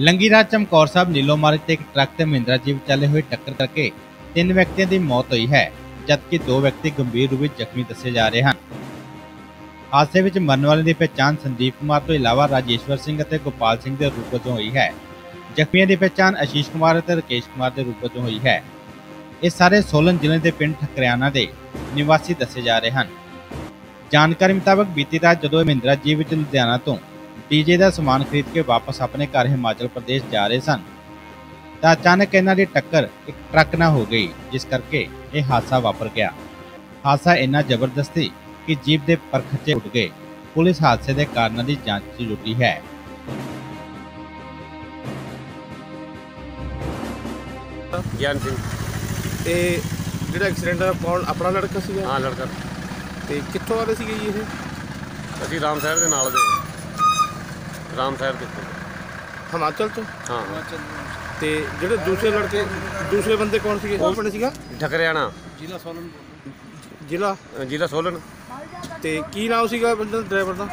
ਲੰਗੀਰਾਜ ਚਮਕੌਰ ਸਾਹਿਬ, ਨੀਲੋ ਮਾਰਗ ਤੇ ਇੱਕ ਟਰੱਕ ਤੇ ਮਹਿੰਦਰਾ ਜੀਪ ਚੱਲੇ ਹੋਏ ਟੱਕਰ ਕਰਕੇ ਤਿੰਨ ਵਿਅਕਤੀਆਂ ਦੀ ਮੌਤ ਹੋਈ ਹੈ, ਜਦਕਿ ਦੋ ਵਿਅਕਤੀ ਗੰਭੀਰ ਰੂਪ ਵਿੱਚ ਜ਼ਖਮੀ ਦੱਸੇ ਜਾ ਰਹੇ ਹਨ। ਹਾਦਸੇ ਵਿੱਚ ਮਰਨ ਵਾਲੇ ਦੀ ਪਛਾਣ ਸੰਦੀਪ ਕੁਮਾਰ ਤੋਂ ਇਲਾਵਾ ਰਾਜੇਸ਼ਵਰ ਸਿੰਘ ਅਤੇ ਗੋਪਾਲ ਸਿੰਘ ਦੇ ਰੂਪ ਵਜੋਂ ਹੋਈ ਹੈ। ਜ਼ਖਮੀਆਂ ਦੀ ਪਛਾਣ ਅਸ਼ੀਸ਼ ਕੁਮਾਰ ਅਤੇ ਰਕੇਸ਼ ਕੁਮਾਰ ਦੇ ਰੂਪ ਵਜੋਂ ਹੋਈ ਹੈ। ਇਹ ਸਾਰੇ ਸੋਲਨ ਜ਼ਿਲ੍ਹੇ ਦੇ ਪਿੰਡ ਠਕਰਿਆਣਾ ਦੇ ਨਿਵਾਸੀ ਦੱਸੇ ਜਾ ਰਹੇ ਹਨ। ਜਾਣਕਾਰੀ ਮੁਤਾਬਕ ਬੀਤੀ ਰਾਤ ਜਦੋਂ ਮਹਿੰਦਰਾ ਜੀ ਵਿੱਚ ਲੁਧਿਆਣਾ ਤੋਂ ਡੀਜੇ ਦਾ ਸਮਾਨ ਖਰੀਦ ਕੇ ਵਾਪਸ ਆਪਣੇ ਘਰ ਹਿਮਾਚਲ ਪ੍ਰਦੇਸ਼ ਜਾ ਰਹੇ ਸਨ। ਤਾਂ ਅਚਾਨਕ ਇਹਨਾਂ ਦੀ ਟੱਕਰ ਇੱਕ ਟਰੱਕ ਨਾਲ ਹੋ ਗਈ ਜਿਸ ਕਰਕੇ ਇਹ ਹਾਦਸਾ ਵਾਪਰ ਗਿਆ। ਹਾਦਸਾ ਇੰਨਾ ਜ਼ਬਰਦਸਤ ਸੀ ਕਿ ਜੀਪ ਦੇ ਪਰਖਚੇ ਉੱਡ ਗਏ। ਪੁਲਿਸ ਹਾਦਸੇ ਦੇ ਕਾਰਨਾਂ ਦੀ ਜਾਂਚ 'ਚ ਜੁਟੀ ਹੈ। ਗਿਆਨ ਸਿੰਘ। ਤੇ ਜਿਹੜਾ ਐਕਸੀਡੈਂਟ ਹੋਇਆ ਕੌਣ ਆਪਣਾ ਲੜਕਾ ਸੀਗਾ? ਹਾਂ ਲੜਕਾ। ਤੇ ਕਿੱਥੋਂ ਆ ਰਹੇ ਸੀਗੇ ਜੀ ਇਹ? ਅਸੀਂ ਰਾਮ ਸਾਹਿਬ ਦੇ ਨਾਲ ਦੇ। ਰਾਮ ਸਾਹਿਬ ਦੇ ਕੋਲ। ਹਿਮਾਚਲ ਤੋਂ ਹਾਂ ਤੇ ਜਿਹੜੇ ਦੂਸਰੇ ਲੜਕੇ ਦੂਸਰੇ ਬੰਦੇ ਕੌਣ ਸੀਗੇ ਉਹ ਪਿੰਡ ਸੀਗਾ ਠਕਰਿਆਣਾ ਜ਼ਿਲ੍ਹਾ ਅ, ਜ਼ਿਲ੍ਹਾ ਸੋਲਨ ਤੇ ਕੀ ਨਾਮ ਸੀਗਾ ਬੰਦੇ ਦਾ ਡਰਾਈਵਰ ਦਾ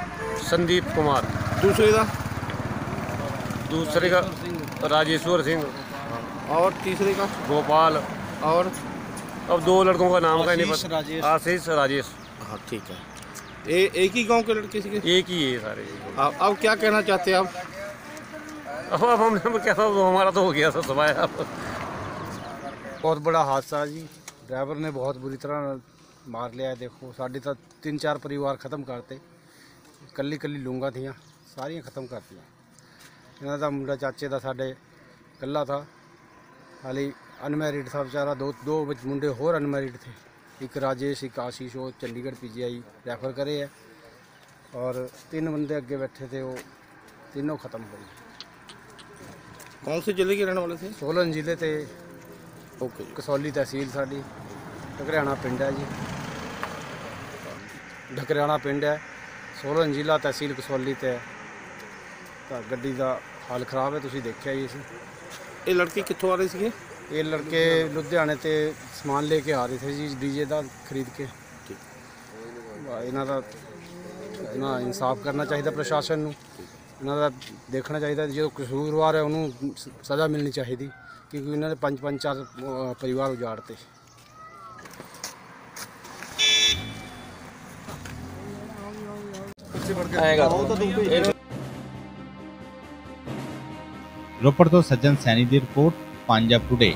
ਸੰਦੀਪ ਕੁਮਾਰ ਦੂਸਰੇ ਦਾ दूसरे का राजेश्वर सिंह और तीसरे का गोपाल और अब दो लड़कों का नाम का ही नहीं पता आशीष राजेश हाँ ठीक है ये एक ही गांव के लड़के सीगे एक ही है सारे अब अब क्या कहना चाहते हैं आप अब अब हमने क्या था हमारा तो हो गया सब सफाया अब ਬਹੁਤ ਬੜਾ ਹਾਦਸਾ ਜੀ ਡਰਾਈਵਰ ਨੇ ਬਹੁਤ ਬੁਰੀ ਤਰ੍ਹਾਂ ਨਾਲ ਮਾਰ ਲਿਆ ਹੈ। ਦੇਖੋ ਸਾਡੇ ਤਾਂ ਤਿੰਨ ਚਾਰ ਪਰਿਵਾਰ ਖਤਮ ਕਰਤੇ ਕੱਲੀ ਕੱਲੀ ਲੂੰਗਾ ਥੀਆਂ ਸਾਰੀਆਂ ਖਤਮ ਕਰਤੀਆਂ ਇਹਨਾਂ ਦਾ ਮੁੰਡਾ ਚਾਚੇ ਦਾ ਸਾਡੇ ਕੱਲਾ ਥਾ ਹਾਲੀ ਅਨਮੈਰਿਡ ਥਾ ਵਿਚਾਰਾ ਦੋ ਦੋ ਵਿੱਚ ਮੁੰਡੇ ਹੋਰ ਅਨਮੈਰਿਡ ਥੇ ਇੱਕ ਰਾਜੇਸ਼ ਇੱਕ ਆਸ਼ੀਸ਼ ਉਹ ਚੰਡੀਗੜ੍ਹ ਪੀਜੀਆਈ ਰੈਫਰ ਕਰੇ ਹੈ ਔਰ ਤਿੰਨ ਬੰਦੇ ਅੱਗੇ ਬੈਠੇ ਥੇ ਉਹ ਤਿੰਨੋਂ ਖਤਮ ਹੋ ਗਏ कौन से जिले के रहने वाले थे ਸੋਲਨ ਜ਼ਿਲ੍ਹੇ ਤੇ ओके ਕਸੌਲੀ ਤਹਿਸੀਲ ਸਾਡੀ ਢਕਰਿਆਣਾ ਪਿੰਡ ਹੈ ਜੀ ਢਕਰਿਆਣਾ ਪਿੰਡ ਹੈ ਸੋਲਨ ਜ਼ਿਲ੍ਹਾ ਤਹਿਸੀਲ ਕਸੌਲੀ ਤੇ ਹੈ। ਤਾਂ ਗੱਡੀ ਦਾ ਹਾਲ ਖਰਾਬ ਹੈ ਤੁਸੀਂ ਦੇਖਿਆ ਹੀ ਸੀ ये लड़के कितों आ रहे सीगे ਇਹ ਲੜਕੇ ਲੁਧਿਆਣੇ ਤੇ ਸਮਾਨ ਲੈ ਕੇ ਆ ਰਹੇ ਥੇ ਜੀ ਡੀਜੇ ਦਾ ਖਰੀਦ ਕੇ। ਇਹਨਾਂ ਦਾ ਇਹਨਾਂ ਇਨਸਾਫ ਕਰਨਾ ਚਾਹੀਦਾ ਪ੍ਰਸ਼ਾਸਨ ਨੂੰ। ਇਹਨਾਂ ਦਾ ਦੇਖਣਾ ਚਾਹੀਦਾ ਜੋ ਕਸੂਰਵਾਰ ਹੈ ਉਹਨੂੰ ਸ- ਸਜ਼ਾ ਮਿਲਣੀ ਚਾਹੀਦੀ ਕਿਉਂਕਿ ਇਹਨਾਂ ਨੇ ਪੰਜ ਪੰਜ ਚਾਰ ਅਹ, ਪਰਿਵਾਰ ਉਜਾੜਤੇ ਰੋਪੜ ਤੋਂ ਸੱਜਣ ਸੈਣੀ ਦੀ ਰਿਪੋਰਟ। ਪੰਜਾਬ ਟੁਡੇ